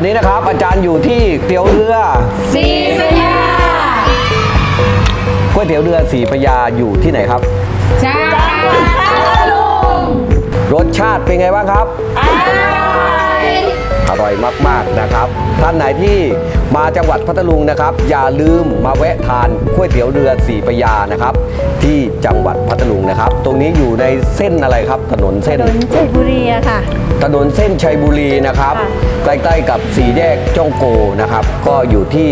อนนี้นะครับอาจารย์อยู่ที่เตี๋ยวเรือสีสยาก๋วยเตี๋ยวเรือสีพระยาอยู่ที่ไหนครับจังหวัดพัทลุงรสชาติเป็นไงบ้างครับอร่อย อร่อยมากๆนะครับ ท่านไหนที่มาจังหวัดพัทลุงนะครับ อย่าลืมมาแวะทานก๋วยเตี๋ยวเรือสีพระยานะครับ ที่จังหวัดพัทลุงนะครับ ตรงนี้อยู่ในเส้นอะไรครับ ถนนถเส้น นนชัยบุรีอะค่ะ ถนนเส้นชัยบุรีนะครับ ค่ะใกล้ๆกับสี่แยกจ้องโกนะครับ ก็อยู่ที่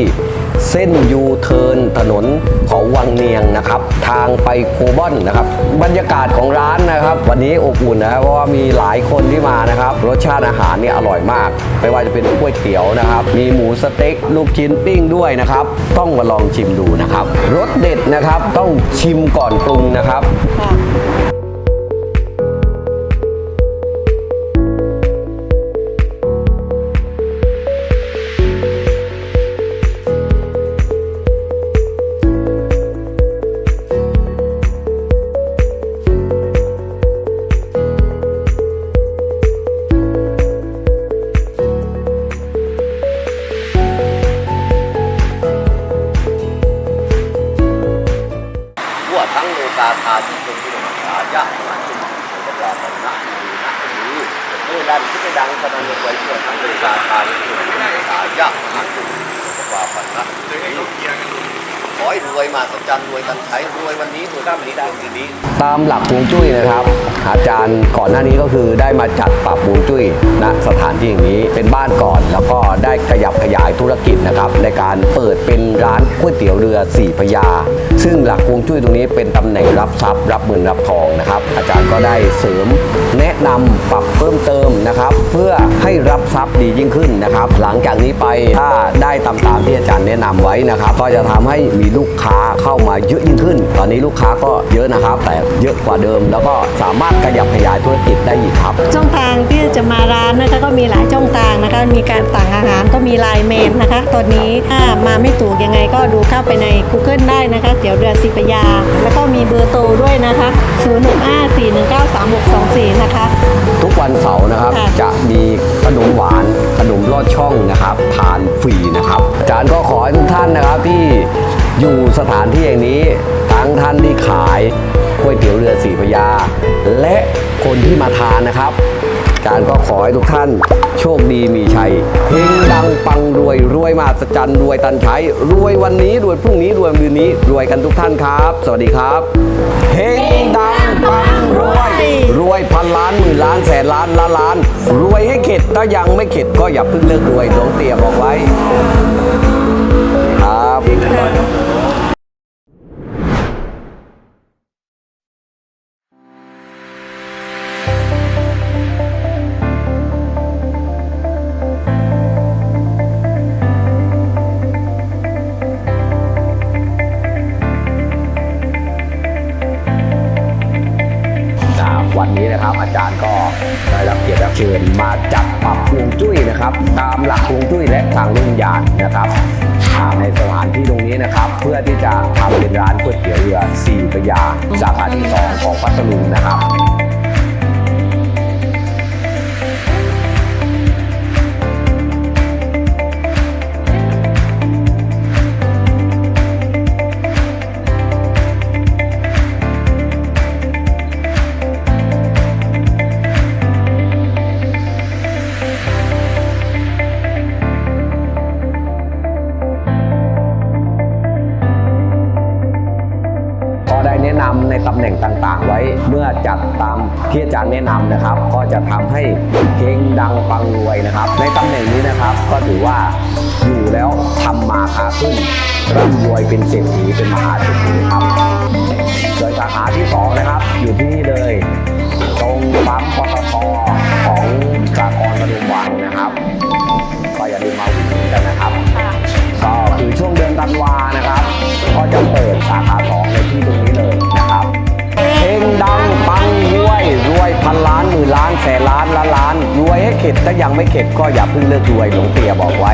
เส้นยูเทิร์นถนนเขาวังเนียงนะครับ ทางไปโคบอนนะครับ บรรยากาศของร้านนะครับ วันนี้อบอุ่นนะครับเพราะว่ามีหลายคนที่มานะครับ รสชาติอาหารเนี่ยอร่อยมาก ไม่ว่าจะเป็นก๋วยเตี๋ยวนะครับ มีหมูสเต็กลูกชิ้นปิ้งด้วยนะครับ ต้องมาลองชิมดูนะครับรสเด็ดนะครับต้องชิมก่อนปรุงนะครับ เป็นที่มังสายะมาจุเป็นลาบนะมีนะดีเมื่อดันที่ไปดังสนั่นไว้ทั่วทั้งโลกาธาที่เป็นที่มังสายะมาจุเป็นลาบนะขอ ให้รวยมาสัจจันรวยกันใช้รวยวันนี้รวยพรุ่งนี้รวยคืนนี้ตามหลักฮวงจุ้ยนะครับ อาจารย์ก่อนหน้านี้ก็คือได้มาจัดปรับฮวงจุ้ยณสถานที่อย่างนี้เป็นบ้านก่อน แล้วก็ได้ขยับขยายธุรกิจนะครับ ในการเปิดเป็นร้านก๋วยเตี๋ยวเรือสี่พระยา ซึ่งหลักฮวงจุ้ยตรงนี้เป็นตำแหน่งรับทรัพย์รับเงินรับทองนะครับ อาจารย์ก็ได้เสริมแนะนำปรับเพิ่มเติมนะครับ เพื่อให้รับทรัพย์ดียิ่งขึ้นนะครับ หลังจากนี้ไปถ้าได้ตามตามที่อาจารย์แนะนำไว้นะครับ ก็จะทำให้มีลูกค้าเข้ามาเยอะยิ่งขึ้น ตอนนี้ลูกค้าก็เยอะนะครับ แต่เยอะกว่าเดิม แล้วก็สามารถขยับขยายธุรกิจได้อีกครับ ช่องทางที่จะมาร้านนะคะก็มีหลายช่องทางนะคะ มีการสั่งอาหารก็มีไลน์เมนนะคะ ตอนนี้ถ้ามาไม่ถูกยังไงก็ดูเข้าไปใน Google ได้นะคะเตี๋ยวเรือสิปยา แล้วก็มีเบอร์โทรด้วยนะคะ 0 1 5 4 1 9 3 6 2 4 นะคะ ทุกวันเสาร์นะครับค่ะจะมีขนมหวานขนมลอดช่องนะครับทานฟรีนะครับอาจารย์ก็ขอให้ทุกท่านนะครับที่ อยู่สถานที่อย่างนี้ทั้งท่านที่ขายก๋วยเตี๋ยวเรือสีพยา และคนที่มาทานนะครับอาจารย์ก็ขอให้ทุกท่านโชคดีมีชัยเฮงดังปังรวยรวยมาสจันรวยตันใช้รวยวันนี้รวยพรุ่งนี้รวยมือนี้ รวยกันทุกท่านครับ สวัสดีครับเฮงดังปังรวย รวยพันล้านหมื่นล้านแสนล้านล้านล้าน รวยให้เข็ดถ้ายังไม่เข็ดก็อย่าเพิ่งเลิกรวยหลวงเตี่ยบอกไว้ นะครับ อาจารย์ก็ได้รับเกียรติรับเชิญมาจัดปรับฮวงจุ้ยนะครับ ตามหลักฮวงจุ้ยและทางลุ่นยานนะครับอ่าในสถานที่ตรงนี้นะครับ เพื่อที่จะทำเป็นร้านก๋วยเตี๋ยวเรือสี่พระยาสาขาที่สองของพัทลุงนะครับ นะนำในตำแหน่งต่างๆ ไว้ เมื่อจัดตามที่อาจารย์แนะนำนะครับ ก็จะทำให้เฮงดังปังรวยนะครับ ในตำแหน่งนี้นะครับ ก็ถือว่าอยู่แล้วทำมาคาขึ้นร่ำรวยเป็นเศรษฐีเป็นมหาเศรษฐีครับโดยสาขาที่สองนะครับอยู่ที่นี่เลย ตรงปั๊มปตท เข็ดถ้ายังไม่เข็ดก็อย่าเพิ่งเลิกรวยหลวงเตียบอกไว้